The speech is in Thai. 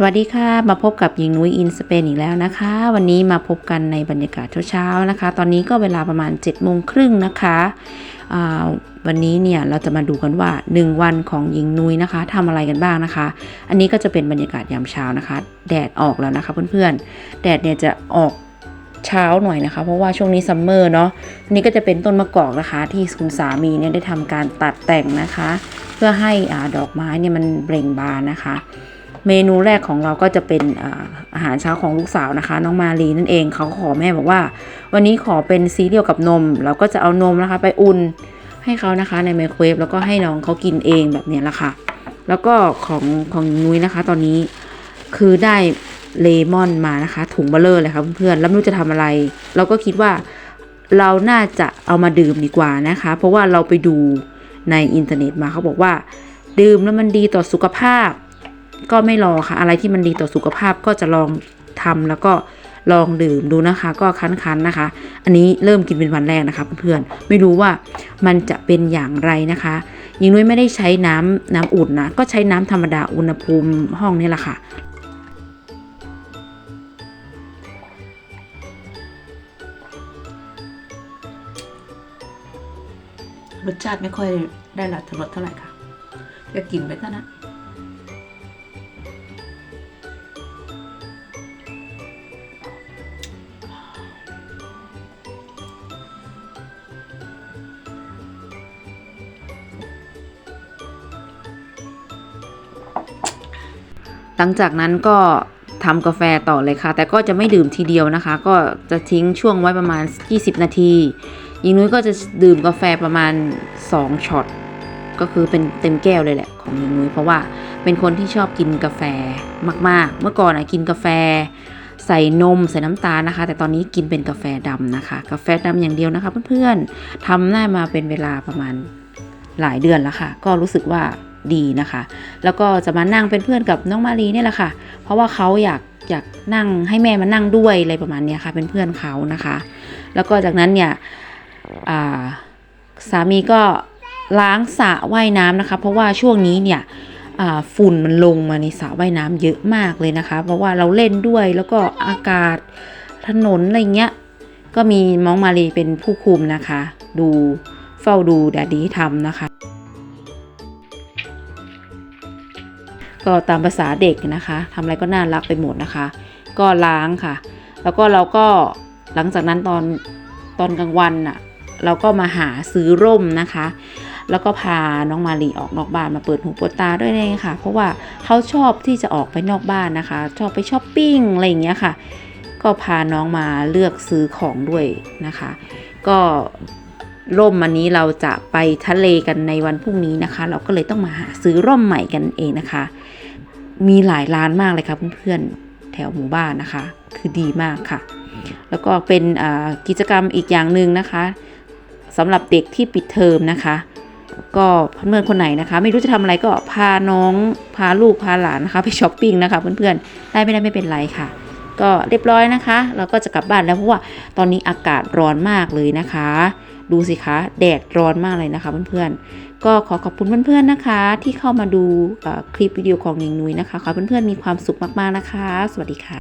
สวัสดีค่ะ มาพบกับหญิงนุ้ยอินสเปนอีกแล้วนะคะ วันนี้มาพบกันในบรรยากาศเช้าๆนะคะ ตอนนี้ก็เวลาประมาณ7จ็ดโมงครึ่งนะคะวันนี้เนี่ยเราจะมาดูกันว่า 1 วันของหญิงนุ้ยนะคะทำอะไรกันบ้างนะคะ อันนี้ก็จะเป็นบรรยากาศยามเช้านะคะ แดดออกแล้วนะคะเพื่อนๆ แดดเนี่ยจะออกเช้าหน่อยนะคะ เพราะว่าช่วงนี้ซัมเมอร์เนาะอันนี้ก็จะเป็นต้นมะกอกนะคะ ที่คุณสามีเนี่ยได้ทำการตัดแต่งนะคะ เพื่อให้อาดอกไม้เนี่ยมันเบ่งบานนะคะ เมนูแรกของเราก็จะเป็นอาหารเช้าของลูกสาวนะคะ น้องมาลีนั่นเองเขาขอแม่บอกว่า วันนี้ขอเป็นซีเรียลกับนม เราก็จะเอานมนะคะ ไปอุ่นให้เขานะคะในไมโครเวฟแล้วก็ให้น้องเขากินเองแบบนี้แหละค่ะ แล้วก็ของของนุ้ยนะคะ ตอนนี้คือได้เลมอนมานะคะ ถุงเบลเลอร์เลยค่ะเพื่อนๆแล้วไม่รู้จะทำอะไร เราก็คิดว่าเราน่าจะเอามาดื่มดีกว่านะคะ เพราะว่าเราไปดูในอินเทอร์เน็ตมาเขาบอกว่า ดื่มแล้วมันดีต่อสุขภาพ ก็ไม่รอค่ะ อะไรที่มันดีต่อสุขภาพก็จะลองทำแล้วก็ลองดื่มดูนะคะ ก็คั้นๆนะคะ อันนี้เริ่มกินเป็นวันแรกนะคะเพื่อนๆไม่รู้ว่ามันจะเป็นอย่างไรนะคะยิงนุ้ยไม่ได้ใช้น้ำน้ำอุ่นนะก็ใช้น้ำธรรมดาอุณหภูมิห้องนี่แหละค่ะรสชาติไม่ค่อยได้รับรสเท่าไหร่ค่ะจะกินไปเท่านั้น หลังจากนั้นก็ทำกาแฟต่อเลยค่ะ แต่ก็จะไม่ดื่มทีเดียวนะคะ ก็จะทิ้งช่วงไว้ประมาณ 20 นาทียิงนุ้ยก็จะดื่มกาแฟประมาณ 2ช็อตก็คือเป็นเต็มแก้วเลยแหละของยิงนุ้ยเพราะว่าเป็นคนที่ชอบกินกาแฟมาก ๆ เมื่อก่อนอะกินกาแฟใส่นมใส่น้ำตาลนะคะ แต่ตอนนี้กินเป็นกาแฟดำนะคะ กาแฟดำอย่างเดียวนะคะ เพื่อนๆทำได้มาเป็นเวลาประมาณหลายเดือนแล้วค่ะ ก็รู้สึกว่า ดีนะคะ แล้วก็จะมานั่งเป็นเพื่อนกับน้องมารีเนี่ยแหละค่ะ เพราะว่าเขาอยากอยากนั่งให้แม่มานั่งด้วยอะไรประมาณนี้ค่ะ เป็นเพื่อนเขานะคะ แล้วก็จากนั้นเนี่ยาสามีก็ล้างสระว่ายน้ำนะคะ เพราะว่าช่วงนี้เนี่ยฝุ่นมันลงมาในสระว่ายน้ำเยอะมากเลยนะคะ เพราะว่าเราเล่นด้วยแล้วก็อากาศถนนอะไรเงี้ยก็มีม้องมารีเป็นผู้คุมนะคะ ดูเฝ้าดูแดดดีทำนะคะ ก็ตามภาษาเด็กนะคะทำอะไรก็น่ารักไปหมดนะคะ ก็ล้างค่ะ แล้วก็เราก็หลังจากนั้นตอนตอนกลางวันน่ะเราก็มาหาซื้อร่มนะคะ แล้วก็พาน้องมาลีออกนอกบ้านมาเปิดหูเปิดตาด้วยเลยค่ะ เพราะว่าเขาชอบที่จะออกไปนอกบ้านนะคะ ชอบไปช้อปปิ้งอะไรอย่างเงี้ยค่ะ ก็พาน้องมาเลือกซื้อของด้วยนะคะ ก็ ร่มอันนี้เราจะไปทะเลกันในวันพรุ่งนี้นะคะ เราก็เลยต้องมาหาซื้อร่มใหม่กันเองนะคะ มีหลายร้านมากเลยค่ะเพื่อนๆแถวหมู่บ้านนะคะ คือดีมากค่ะ แล้วก็เป็นกิจกรรมอีกอย่างหนึ่งนะคะสำหรับเด็กที่ปิดเทอมนะคะ ก็เพื่อนๆคนไหนนะคะ ไม่รู้จะทำอะไรก็พาน้องพาลูกพาหลานนะคะ ไปช้อปปิ้งนะคะเพื่อนๆได้ไม่ได้ไม่เป็นไรค่ะก็เรียบร้อยนะคะ เราก็จะกลับบ้านแล้วเพราะว่าตอนนี้อากาศร้อนมากเลยนะคะ ดูสิคะแดดร้อนมากเลยนะคะเพื่อนๆ ก็ขอขอบคุณเพื่อนๆนะคะ ที่เข้ามาดูคลิปวิดีโอของหนิงนุ้ยนะคะ ขอเพื่อนๆมีความสุขมากๆนะคะ สวัสดีค่ะ